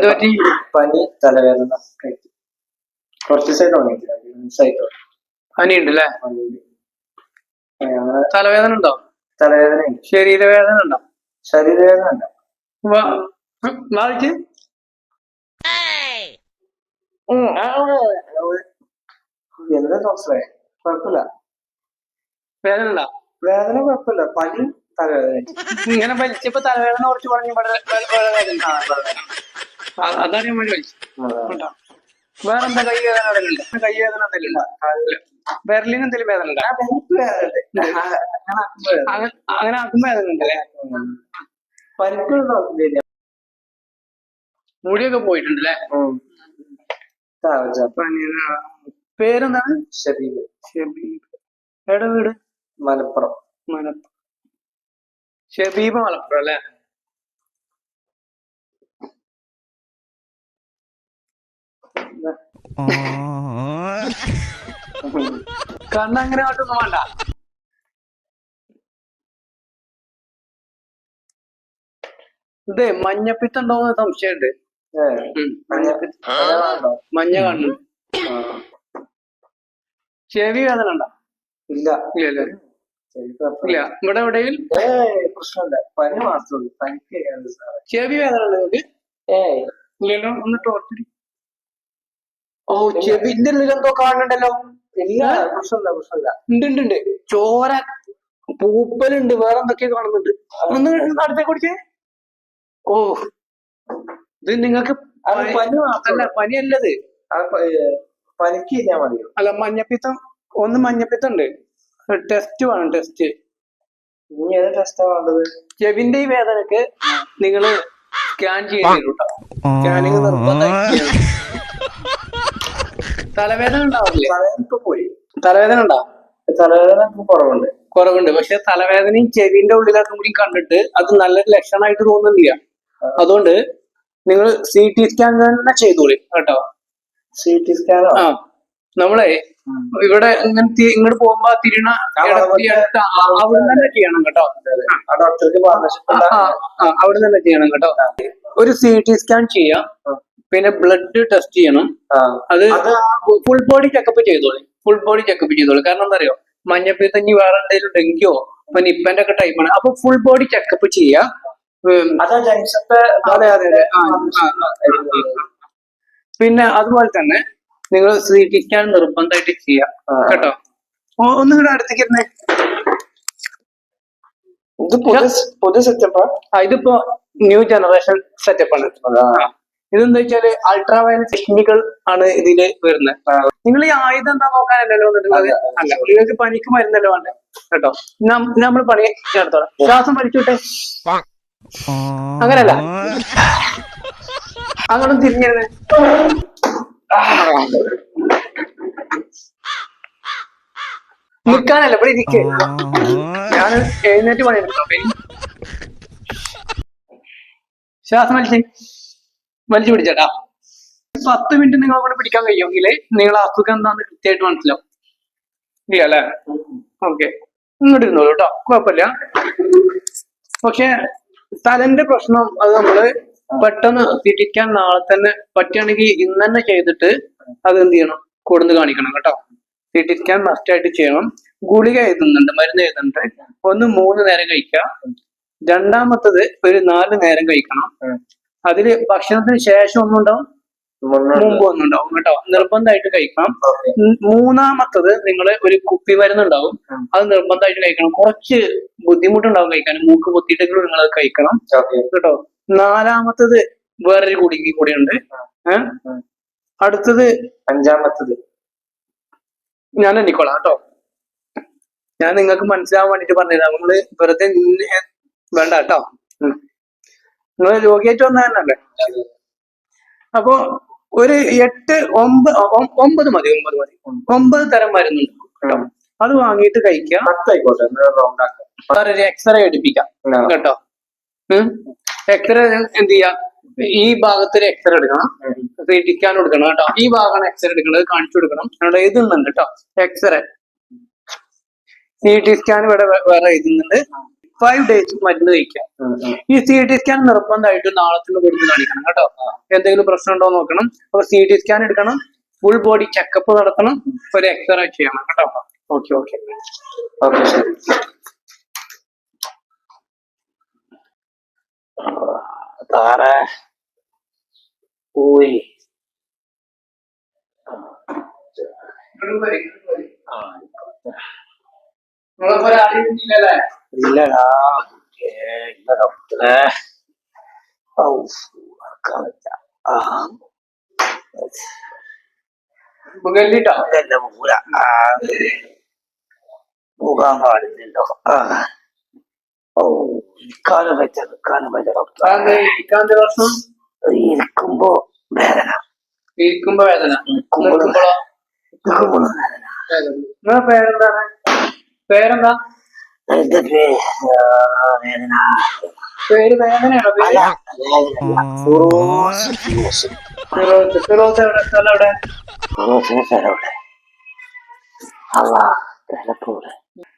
എന്ത് പറ്റി? പനി തലവേദന കുറച്ച് ദിവസമായിട്ട് തുടങ്ങിയിട്ടില്ല. രണ്ട് ദിവസമായിട്ട് പനി ഉണ്ട് അല്ലേ അങ്ങനെ തലവേദന ഉണ്ടോ? തലവേദന ശരീരവേദന ഉണ്ടോ? ശരീരവേദന ഉണ്ടോ. ബാധിച്ച് എന്താ ഡോക്ടറെ കുഴപ്പമില്ല. വേദന ഉണ്ടോ? വേദന കുഴപ്പമില്ല. പനി തലവേദന ഇങ്ങനെ വലിച്ചപ്പോ തലവേദന കുറച്ച് കുറഞ്ഞു വേറെ വേദന ഞാൻ വേണ്ടി കേട്ടോ. വേറെ എന്താ കൈ വേദന കൈ വേദന എന്തെങ്കിലും എന്തെങ്കിലും വേദന ഉണ്ടോ? അങ്ങനെ അങ്ങനെ ആക്കും വേദന ഉണ്ടല്ലേ മുടിയൊക്കെ പോയിട്ടുണ്ടല്ലേ. പേരെന്താണ്? ഷബീബ്. ഷബീബ്. എവിടെ വീട്? മലപ്പുറം. മലപ്പുറം. ഷബീബ് മലപ്പുറം അല്ലേ? കണ്ണങ്ങനെ ആട്ടൊന്നും വേണ്ട. ഇതേ മഞ്ഞപ്പിത്തം ഉണ്ടോന്ന് സംശയമുണ്ട്. ഏ, മഞ്ഞ കണ്ണു. ചെവി വേദന ഉണ്ടോ? ഇല്ല. ഇല്ല ഇല്ല. ഇല്ല. ഇവിടെ എവിടെയും പ്രശ്നമില്ല. പനി മാത്രമേ ചെവി വേദന ഉണ്ട് നിങ്ങൾക്ക്? ഏയ് ഇല്ലല്ലോ ഒന്ന് ടോർച്ചടി ഓ ചെവിന്റെ ഉള്ളിൽ എന്തോ കാണുന്നുണ്ടല്ലോ? ഇല്ല പ്രശ്നമില്ല പ്രശ്നമില്ല. ഉണ്ട് ഉണ്ട് ഉണ്ട്. ചോര പൂപ്പലുണ്ട് വേറെ എന്തൊക്കെയോ കാണുന്നുണ്ട് ഒന്ന് അടുത്തേ കുടിച്ചേ ഓ ഇത് നിങ്ങൾക്ക് പനി മാത്രല്ല പനിയല്ലത്. പനിക്ക് കഴിഞ്ഞാൽ മതി. അല്ല മഞ്ഞപ്പിത്തം ഒന്ന് മഞ്ഞപ്പിത്തം ഉണ്ട്. ടെസ്റ്റ് വേണം ടെസ്റ്റ്. ഇനി ഏത് ടെസ്റ്റാ വേണ്ടത്? ചെവിന്റെ ഈ വേദനക്ക് നിങ്ങൾ സ്കാൻ ചെയ്ത് കേട്ടോ. സ്കാനിങ് നിർബന്ധമായിട്ട് ചെയ്യണം. തലവേദന ഉണ്ടാവില്ലേ തലവേദന പോയി. തലവേദന തലവേദന കുറവുണ്ട്. കുറവുണ്ട്. പക്ഷെ തലവേദനയും ചെവിന്റെ ഉള്ളിലൊക്കെ കൂടി കണ്ടിട്ട് അത് നല്ലൊരു ലക്ഷണമായിട്ട് തോന്നുന്നില്ല. അതുകൊണ്ട് നിങ്ങൾ സി ടി സ്കാൻ തന്നെ ചെയ്തോളി കേട്ടോ. സി ടി സ്കാൻ ആ? നമ്മളെ ഇവിടെ ഇങ്ങനെ ഇങ്ങോട്ട് പോകുമ്പോ തിരിണ അവിടെ തന്നെ ചെയ്യണം കേട്ടോ. അവിടെ തന്നെ ചെയ്യണം കേട്ടോ. ഒരു സി ടി സ്കാൻ ചെയ്യാം. പിന്നെ ബ്ലഡ് ടെസ്റ്റ് ചെയ്യണം. അത് ഫുൾ ബോഡി ചെക്കപ്പ് ചെയ്തോളി. ഫുൾ ബോഡി ചെക്കപ്പ് ചെയ്തോളി. കാരണം എന്താ അറിയോ മഞ്ഞപ്പിത്തഞ്ഞി വേറെ എന്തെങ്കിലും ഡെങ്കിയോ ഇപ്പൊ നിപ്പന്റെ ഒക്കെ ടൈപ്പാണ് അപ്പൊ ഫുൾ ബോഡി ചെക്കപ്പ് ചെയ്യാ. പിന്നെ അതുപോലെ തന്നെ നിങ്ങൾ സി ടി സ്കാൻ നിർബന്ധമായിട്ട് ചെയ്യാം. കേട്ടോ? ഒന്നും കൂടെ അടുത്തേക്ക് ഇരുന്നേ. ഇത് പുതിയ സെറ്റപ്പാ ഇതിപ്പോ ന്യൂ ജനറേഷൻ സെറ്റപ്പാണ്. ഇതെന്താ വെച്ചാൽ അൾട്രാ വയലറ്റ് ടെക്നിക്കൽ ആണ് ഇതിൽ വരുന്നത് നിങ്ങൾ ഈ ആയുധം എന്താ നോക്കാനല്ലോ വന്നിട്ടുള്ളത്? അല്ല നിങ്ങൾക്ക് പനിക്ക് മരുന്നല്ലോ വേണ്ടേ? കേട്ടോ. നമ്മൾ പണി നടത്തോളാം. ശ്വാസം വലിച്ചോട്ടെ. അങ്ങനല്ല. അങ്ങോട്ടും തിരിഞ്ഞിരുന്നേ. നിൽക്കാനല്ല ഇവിടെ ഇരിക്കേ. ഞാൻ എഴുന്നേറ്റ് പണിയെടുക്കാം ശ്വാസം വലിച്ച്. വലിച്ചു പിടിച്ചേട്ടാ. പത്ത് മിനിറ്റ് നിങ്ങളെ കൊണ്ട് പിടിക്കാൻ കഴിയുമെങ്കിൽ നിങ്ങൾ അസുഖം എന്താന്ന് കൃത്യമായിട്ട് മനസ്സിലാവും. ഇല്ല അല്ലേ? ഓക്കെ. ഇങ്ങോട്ട് ഇരുന്നോളൂ കേട്ടോ. കുഴപ്പമില്ല. പക്ഷെ തലന്റെ പ്രശ്നം അത് നമ്മൾ പെട്ടെന്ന് തിരിക്കാൻ നാളെ തന്നെ പറ്റുകയാണെങ്കിൽ ഇന്ന് തന്നെ ചെയ്തിട്ട് അത് എന്ത് ചെയ്യണം? കൊടുന്ന് കാണിക്കണം കേട്ടോ. തിരിക്കാൻ മസ്റ്റായിട്ട് ചെയ്യണം. ഗുളിക എഴുതുന്നുണ്ട് മരുന്ന് എഴുതുന്നുണ്ട്. ഒന്ന് മൂന്ന് നേരം കഴിക്കുക. രണ്ടാമത്തത് ഒരു നാല് നേരം കഴിക്കണം. അതിൽ ഭക്ഷണത്തിന് ശേഷം ഒന്നുണ്ടാവും? മുമ്പ് ഒന്നുണ്ടാവും കേട്ടോ. നിർബന്ധമായിട്ട് കഴിക്കണം. മൂന്നാമത്തത് നിങ്ങൾ ഒരു കുപ്പി മരുന്നുണ്ടാവും. അത് നിർബന്ധമായിട്ട് കഴിക്കണം. കുറച്ച് ബുദ്ധിമുട്ടുണ്ടാവും കഴിക്കാൻ മൂക്ക് പൊത്തിയിട്ടെങ്കിലും നിങ്ങൾ അത് കഴിക്കണം കേട്ടോ. നാലാമത്തത് വേറൊരു കുടുങ്ങി കൂടി ഉണ്ട് ഏഹ്? അടുത്തത് അഞ്ചാമത്തത്. ഞാൻ എണ്ണിക്കോളാം കേട്ടോ. ഞാൻ നിങ്ങൾക്ക് മനസ്സിലാവാൻ വേണ്ടിട്ട് പറഞ്ഞതാ നമ്മൾ വെറുതെ വേണ്ട കേട്ടോ. നിങ്ങൾ രോഗിയായിട്ട് വന്ന തന്നെയല്ലേ? അപ്പോ ഒരു എട്ട് ഒമ്പത് ഒമ്പത് മതി ഒമ്പത് മതി. ഒമ്പത് തരം മരുന്നുണ്ട് കേട്ടോ. അത് വാങ്ങിയിട്ട് കഴിക്കുക പത്തായിക്കോട്ടെ വേറൊരു എക്സ്റേ എടുപ്പിക്കാം കേട്ടോ. എക്സ്റേ എന്ത് ചെയ്യാം? ഈ ഭാഗത്തൊരു എക്സ്റേ എടുക്കണം. ഇടിക്കാൻ കൊടുക്കണം കേട്ടോ. ഈ ഭാഗമാണ് എക്സ്റേ എടുക്കുന്നത്. കാണിച്ചു കൊടുക്കണം. ഇവിടെ എഴുതുന്നുണ്ട് കേട്ടോ. എക്സ്റേ സി ടി സ്കാൻ ഇവിടെ വേറെ എഴുതുന്നുണ്ട് ഫൈവ് ഡേയ്സ് മരുന്ന് കഴിക്കാം. ഈ സി ടി സ്കാൻ നിർബന്ധമായിട്ട് നാളെ തന്നെ കൊടുത്ത് കാണിക്കണം കേട്ടോ. എന്തെങ്കിലും പ്രശ്നം ഉണ്ടോ നോക്കണം. അപ്പൊ സി ടി സ്കാൻ എടുക്കണം. ഫുൾ ബോഡി ചെക്കപ്പ് നടത്തണം. ഒരു എക്സ്റേ ചെയ്യണം കേട്ടോ. ഓക്കെ ഓക്കെ ഓക്കെ ശരി താറേ. വരില്ല. ആ. മുകളിലിട്ടോ ഇതെന്റെ മൂല ആ. പോകാൻ പാടില്ലല്ലോ. ഓ നിൽക്കാനും പറ്റ നിൽക്കാനും പറ്റ ഡോക്ടർ അതെന്താ ഇരിക്കാന്റെ പ്രശ്നം? ഇരിക്കുമ്പോ വേദന. ഇരിക്കുമ്പോ വേദന. നിൽക്കുമ്പോൾ വേദന. വേദന. പേരെന്താണ്? പേരെന്താ? എന്റെ പേ- ആ, വേദന. പേര് വേദനയാണോ പേര്? അല്ല വേദനയല്ല. ഫിറോസ്. ഫിറോസ്. ഫിറോസ് എവിടെ? സ്ഥലം എവിടെ? ഫിറോസിന്റെ സ്ഥലം ഇവിടെ അല്ല സ്ഥലപ്പോടെ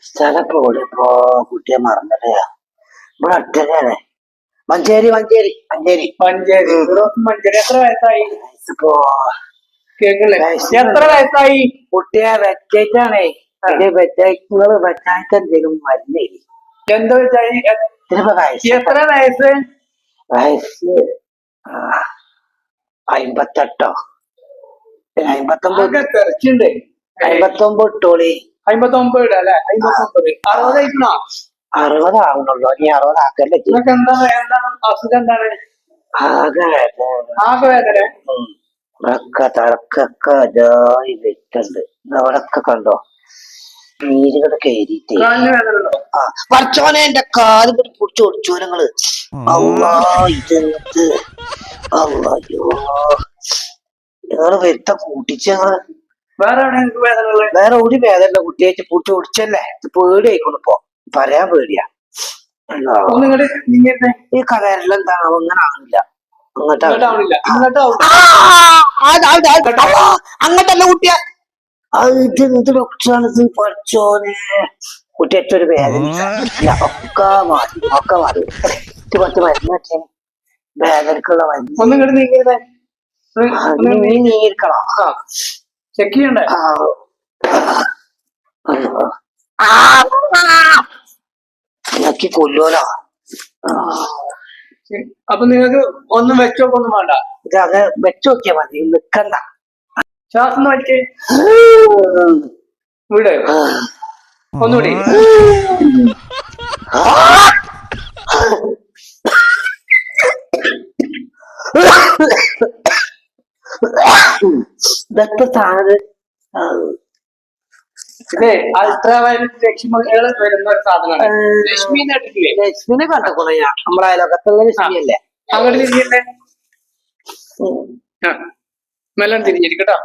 സ്ഥലപ്പോടെ ഇപ്പോ കുട്ടിയെ മറന്നല്ലേ ഇവിടെ അടുത്തന്നെയാണ്. മഞ്ചേരി മഞ്ചേരി മഞ്ചേരി. മഞ്ചേരി. ഫിറോസ് മഞ്ചേരി. എത്ര വയസ്സായി? ഇപ്പോ എത്ര വയസ്സായി? കുട്ടിയെ വെച്ചേറ്റാണേ ഇത് വെച്ചേക്കുന്നത് വെച്ചായിട്ട് എന്തെങ്കിലും മരുന്നേ എന്താ വെച്ചാൽ വയസ്സ് എത്ര വയസ്സ് വയസ്സ് അമ്പത്തെട്ടോ പിന്നെ അമ്പത്തൊമ്പത് തെറിച്ചുണ്ട് അമ്പത്തൊമ്പത് ഇട്ടോളി അമ്പത്തൊമ്പത് ഇടാ അല്ലെ അമ്പത്തൊമ്പത് അറുപത് കഴിക്കണോ അറുപതാവണല്ലോ നീ അറുപതാക്കല്ലേ ചെയ്യ്. നിങ്ങൾക്ക് എന്താ എന്താണ് അസുഖം എന്താണ് ആകെ. ആകെ വേദന ഇതായി വെക്കുന്നുണ്ട് കണ്ടോ നീരുകൾ കയറിയിട്ടേ ആ പഠിച്ചോനെ എന്റെ കാൽ കൂടി പിടിച്ച് ഒടിച്ചോനങ്ങൾ അള്ളാ ഇതെന്ത് അയ്യോ നിങ്ങൾ വരുത്ത കൂട്ടിച്ച് ഞങ്ങൾ വേറെ ഒരു വേദന കുട്ടിയെ പൂട്ടി ഓടിച്ചല്ലേ ഇത് പേടിയായിക്കോളൂ ഇപ്പൊ പറയാൻ പേടിയാ ഈ കഥയെല്ലാം എന്താണ് അങ്ങനെ ആവില്ല അങ്ങോട്ട് അങ്ങോട്ടല്ല കുട്ടിയ ഇത് എന്ത് ഡോക്ടറാണിത് പഠിച്ചോനെ കുട്ടിയൊരു വേദന ഒക്കെ മാറി ഒക്കെ മാറി. ഇത് കുറച്ച് മരുന്ന് വെച്ചേ വേദനക്കുള്ള മരുന്ന്. ഒന്ന് നീ ചെക്ക് ചെയ്യണ്ടേ? കൊല്ലുവല്ലോ. അപ്പൊ നിങ്ങൾക്ക് ഒന്നും വെച്ചോക്കൊന്നും വേണ്ട. ഇത് അത് വെച്ചോക്കിയാ മതി. നിക്കണ്ട. ശ്വാസം നോക്കേ. വീട്. ഒന്നുകൂടി. ഇതൊക്കെ സാധനം? ആ. ഇതേ അൾട്രാ വയലറ്റ് ലക്ഷ്മികൾ വരുന്ന ഒരു സാധനമാണ്. ലക്ഷ്മി ലക്ഷ്മിനെ കണ്ട ഞാൻ നമ്മളെ അയലോകത്തുള്ള ലക്ഷ്മിയല്ലേ അങ്ങോട്ട് തിരിഞ്ഞിട്ടേ ആ. തിരിഞ്ഞിരിക്കട്ടോ.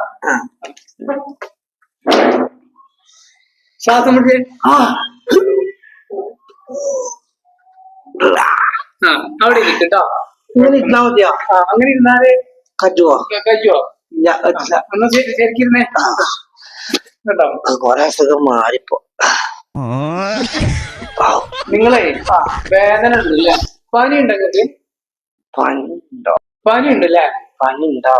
ശ്വാസം വിട്ടേ ആ. അവിടെ ഇരിക്കട്ടോ ഇങ്ങനെ ഇരുന്നാ മതിയോ? ആ അങ്ങനെ ഇരുന്നാലേ കറ്റുവോ കഴിയോ ഒന്ന് ശരി ശരിക്കിരുന്നേ. കേട്ടോ. കൊറേ അസുഖം മാറിപ്പോ. നിങ്ങളെ വേദന ഉണ്ടല്ലേ? പനി ഉണ്ടെങ്കിൽ പനിണ്ടോ പനി ഉണ്ടല്ലേ പനി പനിണ്ടോ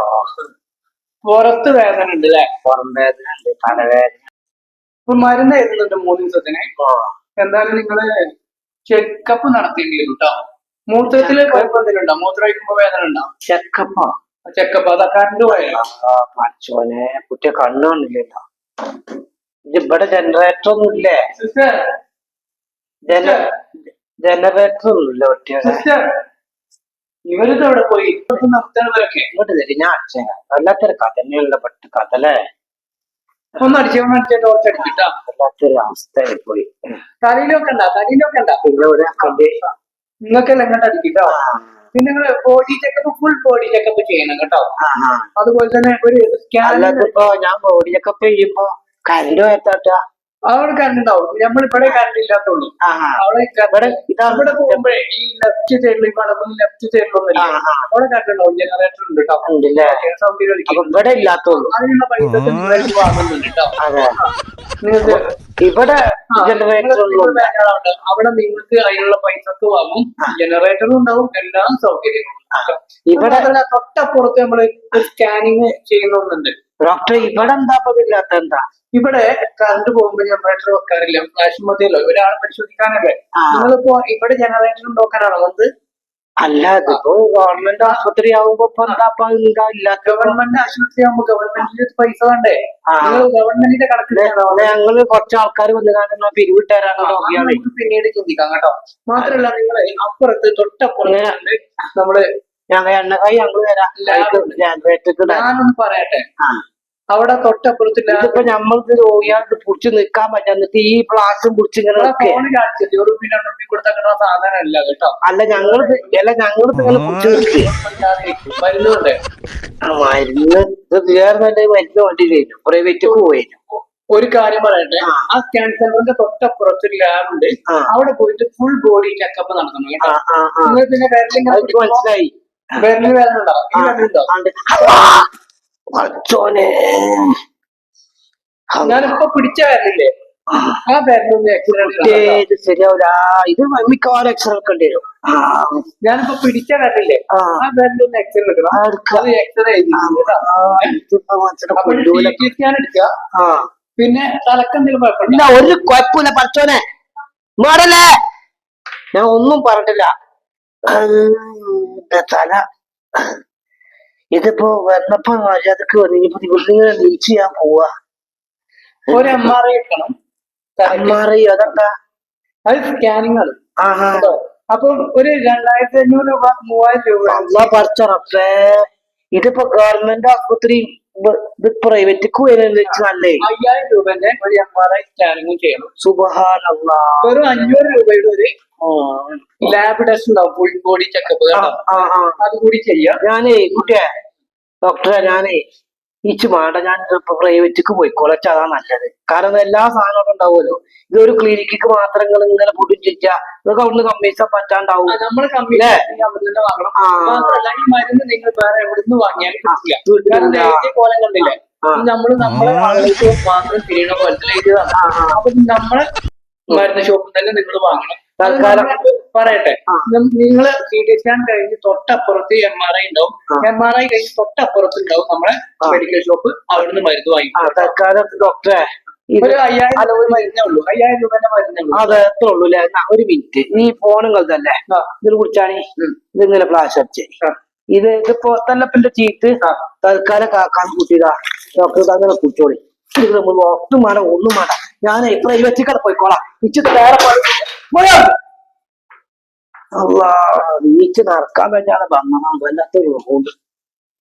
പുറത്ത് വേദന ഉണ്ട് അല്ലെ പുറം വേദന ഉണ്ട് തലവേദന ഇപ്പൊ മരുന്ന് എഴുതുന്നുണ്ട് മൂന്ന് ദിവസത്തിന്. എന്തായാലും നിങ്ങൾ ചെക്കപ്പ് നടത്തേണ്ടി വരും കേട്ടോ മൂത്രത്തിൽ കുഴപ്പം എന്തെങ്കിലും ഉണ്ടോ മൂത്രം ഒഴിക്കുമ്പോ വേദന ഉണ്ടോ? ചെക്കപ്പോ ചെക്കപ്പ് അതാ കറണ്ട് പോയാലോ പഠിച്ചോനെ കുട്ടിയെ കണ്ണു കണ്ടില്ലല്ലോ. ഇത് ഇവിടെ ജനറേറ്റർ ഒന്നും ഇല്ലേ? ജനറേറ്റർ ഒന്നും ഇല്ല കുട്ടിയുടെ. ഇവരിത് എവിടെ പോയി? ഇപ്പൊ നിർത്തണവരൊക്കെ ഇങ്ങോട്ട് തരും. ഞാൻ അടിച്ചേ വല്ലാത്തൊരു കഥനയുള്ള പെട്ട് ഒന്ന് അടിച്ചു വല്ലാത്തൊരു അവസ്ഥയായി പോയി. തലയിലൊക്കെ ഉണ്ടാ? തലയിലൊക്കെ ഉണ്ടാ? പിന്നെ ഒരു കണ്ടി നിങ്ങൾക്കെല്ലാം എങ്ങോട്ട് അടിക്കിട്ടോ പിന്നെ നിങ്ങൾ body checkup full body checkup ചെയ്യണം കേട്ടോ. അതുപോലെ തന്നെ ഒരു സ്കാൻ ഞാൻ ബോഡി ചെക്കപ്പ് ചെയ്യുമ്പോ കരണ്ട് എത്താട്ട അവിടെ കറണ്ട് ഉണ്ടാവും. നമ്മൾ ഇവിടെ കറണ്ട് ഇല്ലാത്തുള്ളൂ അവിടെ ഇവിടെ പോകുമ്പോഴേ ഈ ലെഫ്റ്റ് സൈഡിൽ ഈ ലെഫ്റ്റ് സൈഡിലൊന്നും. അവിടെ കറണ്ട് ഉണ്ടാവും. ജനറേറ്റർ ഉണ്ട് കേട്ടോ ഇവിടെ ഇല്ലാത്തുള്ളൂ അതിനുള്ള പൈസ വാങ്ങുന്നുണ്ട് കേട്ടോ ഇവിടെ ജനറേറ്റർ. അവിടെ നിങ്ങൾക്ക് അതിനുള്ള പൈസക്ക് വാങ്ങും. ജനറേറ്ററും ഉണ്ടാവും. എല്ലാം സൗകര്യങ്ങളും. ഇവിടെ തൊട്ടപ്പുറത്ത് നമ്മൾ സ്കാനിങ് ചെയ്യുന്നുണ്ട് ഡോക്ടർ ഇവിടെ എന്താ അപ്പൊ ഇല്ലാത്ത എന്താ? ഇവിടെ കറണ്ട് പോകുമ്പോൾ ജനറേറ്റർ വെക്കാറില്ല. ഫ്ലാഷ് മതിയല്ലോ. ഒരാളെ പരിശോധിക്കാനല്ലേ. നിങ്ങളിപ്പോ ഇവിടെ ജനറേറ്റർ ഉണ്ടോക്കാനാണോ വന്നത്? അല്ല ഇതിപ്പോ ഗവൺമെന്റ് ആശുപത്രി ആവുമ്പോ ഇപ്പൊ എന്താ എന്താ ഇല്ലാത്ത ഗവൺമെന്റ് ആശുപത്രി ആവുമ്പോ ഗവൺമെന്റിന് പൈസ വേണ്ടേ? ഗവൺമെന്റിന്റെ കണക്കിലാണോ ഞങ്ങൾ കുറച്ച് ആൾക്കാർ വന്ന് കാണുന്ന പിരിവിട്ടാരാണ് പിന്നീട് ചിന്തിക്കാം കേട്ടോ. മാത്രല്ല നിങ്ങൾ അപ്പുറത്ത് തൊട്ടപ്പുറത്ത് നമ്മൾ ഞങ്ങൾ എണ്ണക്കായി ഞങ്ങൾ തരാം. ജനറേറ്റർക്ക് ഇടാൻ. ഞാനൊന്ന് പറയട്ടെ. അവിടെ തൊട്ടപ്പുറത്ത് ഇതിപ്പോ നമ്മൾക്ക് രോഗികൾക്ക് പിടിച്ച് നിക്കാൻ പറ്റാ ഈ പ്ലാസ്റ്റും പിടിച്ച് ഇങ്ങനെ ഒരു പിന്നെ സാധനം അല്ല കേട്ടോ. അല്ല ഞങ്ങൾ അല്ല ഞങ്ങളിത് ഇങ്ങനെ പിടിച്ച് മരുന്നുണ്ട്. ആ മരുന്ന്. ഇത് മരുന്ന് വണ്ടി കഴിഞ്ഞു പ്രൈവറ്റ് പോയിരുന്നു ഒരു കാര്യം പറയട്ടെ. ആ. സ്കാൻ സെന്ററിന്റെ തൊട്ടപ്പുറത്ത് ഒരു ലാബ് ഉണ്ട്. അവിടെ പോയിട്ട് ഫുൾ ബോഡി ചെക്കപ്പ് നടത്തണം കേട്ടോ. നിങ്ങൾ പിന്നെ വിരലിങ്ങനെ മനസ്സിലായി. വിരലിന് വേദന ഉണ്ടോ? പടച്ചോനെ. ഞാനിപ്പോ പിടിച്ച ആ. എക്സ്റേ ഏ, ഇത് മിക്കവാറും എക്സറേ എടുക്കേണ്ടി വരും. ഞാനിപ്പോ പിടിച്ച ആ. വിരലൊന്ന് എക്സ്റേ എടുക്കണം. അത് എക്സ്റേ എടുക്കുക ആ. പിന്നെ തലക്കെന്തെങ്കിലും കുഴപ്പമില്ല ഒരു കുഴപ്പമില്ല പറച്ചോനെ മാറല്ലേ ഞാൻ ഒന്നും പറഞ്ഞിട്ടില്ല. അത് തല. ഇതിപ്പോ വന്നപ്പോ മര്യാദയ്ക്ക് വന്നിപ്പോ ഇവിടുന്ന് ലീച്ച് ചെയ്യാൻ പോവാ. ഒരു എം ആർ ഐ എടുക്കണം. ആർ ഐ അതെന്താ? അത് സ്കാനിങ് ആണ്. ആഹാ. ഒരു രണ്ടായിരത്തി അഞ്ഞൂറ് രൂപ മൂവായിരം രൂപ. ഇതിപ്പോ ഗവൺമെന്റ് ആശുപത്രി ബ- ഇത് പ്രൈവറ്റിക്ക് വരുന്നത് നല്ലേ? അയ്യായിരം രൂപന്റെ ഒരു എം ആർ ഐ സ്കാനിങ് ചെയ്യണം. സുബഹാനുള്ള വെറും അഞ്ഞൂറ് രൂപയുടെ ഒരു ലാബ് ടെസ്റ്റ് ഉണ്ടാവും ഫുൾ ബോഡി ചെക്കപ്പ് അതുകൂടി. അത് കൂടി ചെയ്യാം. ഞാനേ കുട്ടിയെ ഡോക്ടറെ ഞാനേ ഇച്ചു വേണ്ട ഞാൻ ഇപ്പൊ പ്രൈവറ്റിക്ക് പോയിക്കോളച്ച അതാ നല്ലത്. കാരണം എല്ലാ സാധനങ്ങളും ഉണ്ടാവുമല്ലോ. ഇതൊരു ക്ലിനിക്കിക്ക് മാത്രം നിങ്ങൾ ഇങ്ങനെ ഫുഡ് നിങ്ങൾക്ക് അവിടുന്ന് കമ്മീഷൻ പറ്റാണ്ടാവും. നമ്മൾ മരുന്ന് നിങ്ങൾ വേറെ എവിടുന്ന് നമ്മൾ മാത്രം തിരിയണ നമ്മളെ മരുന്ന് ഷോപ്പിൽ തന്നെ നിങ്ങൾ വാങ്ങണം. തൽക്കാലം- പറയട്ടെ. നിങ്ങൾ സി ടി സ്കാൻ കഴിഞ്ഞ് തൊട്ടപ്പുറത്ത് എം ആർ ഐ ഉണ്ടാവും. എം ആർ ഐ കഴിഞ്ഞ് തൊട്ടപ്പുറത്ത് ഉണ്ടാവും നമ്മളെ മെഡിക്കൽ ഷോപ്പ് അവിടുന്ന് മരുന്ന് വാങ്ങി ആ തൽക്കാലം ഡോക്ടറെ ഒരു അയ്യായിരം രൂപ മരുന്നേ ഉള്ളൂ. അയ്യായിരം രൂപ മരുന്നേ ഉള്ളൂ. അത് എത്ര ഉള്ളൂ അല്ലേ? ഒരു മിനിറ്റ് ഈ ഫോണുകൾ തന്നെ. ഇതിൽ കുടിച്ചാണി? ഇത് ഇതിങ്ങനെ ഫ്ലാഷ് അടിച്ചേ. ഇത് ഇതിപ്പോ തല്ലപ്പിന്റെ ചീറ്റ് തൽക്കാലം കാക്കാൻ കൂട്ടിയതാ. ഡോക്ടർ അങ്ങനെ കുടിച്ചോളി. ഇത് നമ്മൾ ഒന്നും വേണം ഒന്നും വേണ്ട. ഞാൻ പ്രൈവറ്റിൽ കട പോയിക്കോളാം. ഇച്ച് വേറെ പോയോ? അള്ളാ നീച്ച് നടക്കാൻ വേണ്ടിയാണ് വന്നതാണ് വല്ലാത്തൊരു കൊണ്ട്